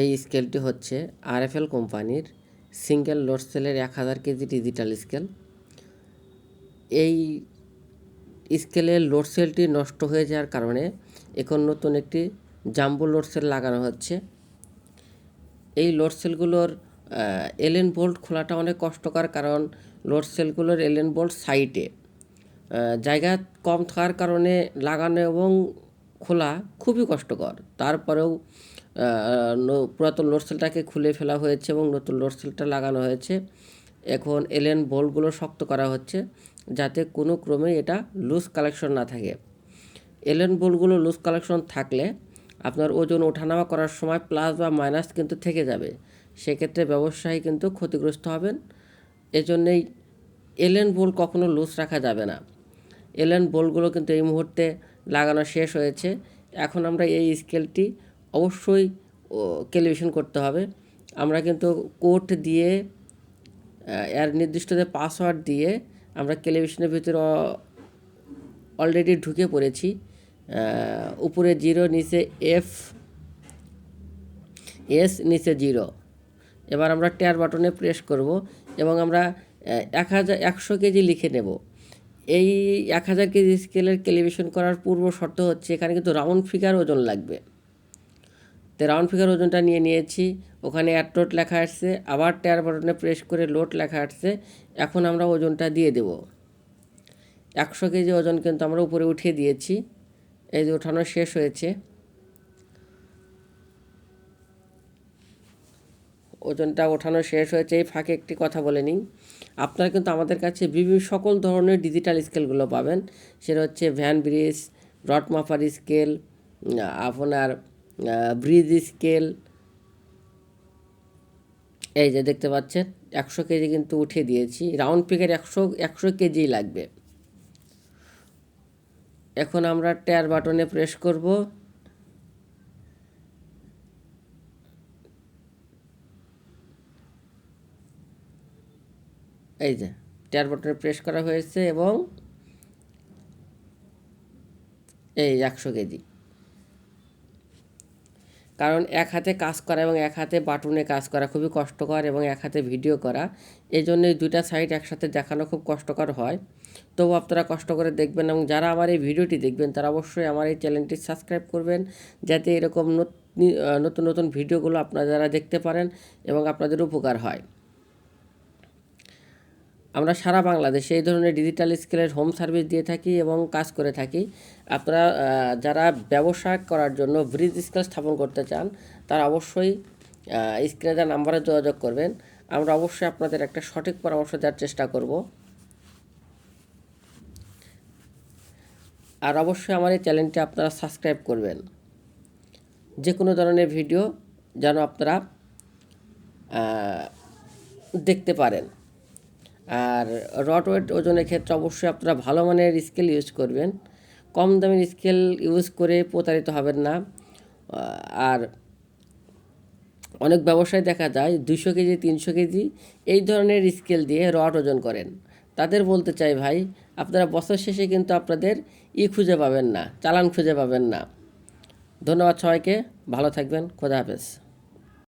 এই স্কেলটি হচ্ছে আরএফএল কোম্পানির সিঙ্গেল লোড সেলের এক হাজার কেজি ডিজিটাল স্কেল। এই স্কেলের লোড সেলটি নষ্ট হয়ে যাওয়ার কারণে এখন নতুন একটি জাম্বো লোড সেল লাগানো হচ্ছে। এই লোড সেলগুলোর এলেন বোল্ট খোলাটা অনেক কষ্টকর কারণ লোড সেলগুলোর এলেন বোল্ট সাইটে জায়গা কম থাকার কারণে লাগানো এবং খোলা খুবই কষ্টকর। তারপরেও পুরাতন লোড সেলটাকে খুলে ফেলা হয়েছে এবং নতুন লোড সেলটা লাগানো হয়েছে। এখন এলেন বোল্টগুলো শক্ত করা হচ্ছে যাতে কোনো ক্রমে এটা লুজ কালেকশন না থাকে। এলেন বোল্টগুলো লুজ কালেকশন থাকলে আপনার ওজন ওঠানামা করার সময় প্লাস বা মাইনাস কিন্তু থেকে যাবে। সেক্ষেত্রে ব্যবসায়ী কিন্তু ক্ষতিগ্রস্ত হবেন। এজন্যেই এলেন বোল্ট কখনো লুজ রাখা যাবে না। এলেন বোল্টগুলো কিন্তু এই মুহূর্তে লাগানো শেষ হয়েছে। এখন আমরা এই স্কেলটি অবশ্যই ক্যালিব্রেশন করতে হবে। আমরা কিন্তু কোড দিয়ে এর নির্দিষ্ট পাসওয়ার্ড দিয়ে আমরা ক্যালিব্রেশনের ভিতরে অলরেডি ঢুকে পড়েছি। উপরে জিরো নিচে এফ এস নিচে জিরো এবার আমরা টেয়ার বাটনে প্রেস করব এবং আমরা এক হাজার, একশো কেজি লিখে নেব। এই এক হাজার কেজি স্কেলের ক্যালিব্রেশন করার পূর্ব শর্ত হচ্ছে এখানে কিন্তু রাউন্ড ফিগার ওজন লাগবে। তো রাউন্ড ফিগার ওজনটা নিয়ে নিয়েছি। ওখানে অ্যাড লোড লেখা আসছে, আবার টেয়ার বাটনে প্রেস করে লোড লেখা আসছে। এখন আমরা ওজনটা দিয়ে দেব। একশো কেজি ওজন কিন্তু আমরা উপরে উঠিয়ে দিয়েছি। এই যে ওঠানো শেষ হয়েছে। ওজনটা ওঠানো শেষ হয়েছে। এই ফাঁকে একটি কথা বলে নিই। আপনারা কিন্তু আমাদের কাছে বিভিন্ন সকল ধরনের ডিজিটাল স্কেলগুলো পাবেন। সেটা হচ্ছে ভ্যান ব্রিজ রড মাপার স্কেল আপনার ব্রিজ স্কেল এই যে দেখতে পাচ্ছেন, একশো কেজি কিন্তু উঠিয়ে দিয়েছি। রাউন্ড পিকের একশো একশো কেজি লাগবে। এখন আমরা টায়ার বাটনে প্রেস করব। এই যে টায়ার বাটনে প্রেস করা হয়েছে এবং এই একশো কেজি। কারণ এক হাতে কাজ করা এবং এক হাতে বাটনে কাজ করা খুবই কষ্টকর এবং এক হাতে ভিডিও করা। এই জন্য এই দুইটা সাইড একসাথে দেখানো খুব কষ্টকর হয়। তবু আপনারা কষ্ট করে দেখবেন এবং যারা আমার এই ভিডিওটি দেখবেন, তারা অবশ্যই আমার এই চ্যানেলটি সাবস্ক্রাইব করবেন, যাতে এরকম নত- নতুন নতুন ভিডিওগুলো আপনারা যারা দেখতে পারেন এবং আপনাদের উপকার হয়। আমরা সারা বাংলাদেশে এই ধরনের ডিজিটাল স্কেলের হোম সার্ভিস দিয়ে থাকি এবং কাজ করে থাকি। আপনারা যারা ব্যবসা করার জন্য ব্রিজ স্কেল স্থাপন করতে চান, তারা অবশ্যই দেওয়া নাম্বারে যোগাযোগ করবেন। আমরা অবশ্যই আপনাদের একটা সঠিক পরামর্শ দেওয়ার চেষ্টা করব। আর অবশ্যই আমার এই চ্যানেলটি আপনারা সাবস্ক্রাইব করবেন। যে কোনো ধরনের ভিডিও যেন আপনারা দেখতে পারেন। আর রড ওয়েট ওজনের ক্ষেত্রে অবশ্যই আপনারা ভালো মানের স্কেল ইউজ করবেন। কম দামের স্কেল ইউজ করে প্রতারিত হবেন না। আর অনেক ব্যবসায় দেখা যায় দুশো কেজি, তিনশো কেজি এই ধরনের স্কেল দিয়ে রড ওজন করেন। তাদের বলতে চাই ভাই, আপনারা বছর শেষে কিন্তু আপনাদের ই খুঁজে পাবেন না, চালান খুঁজে পাবেন না। ধন্যবাদ সবাইকে, ভালো থাকবেন, খোদা হাফেজ।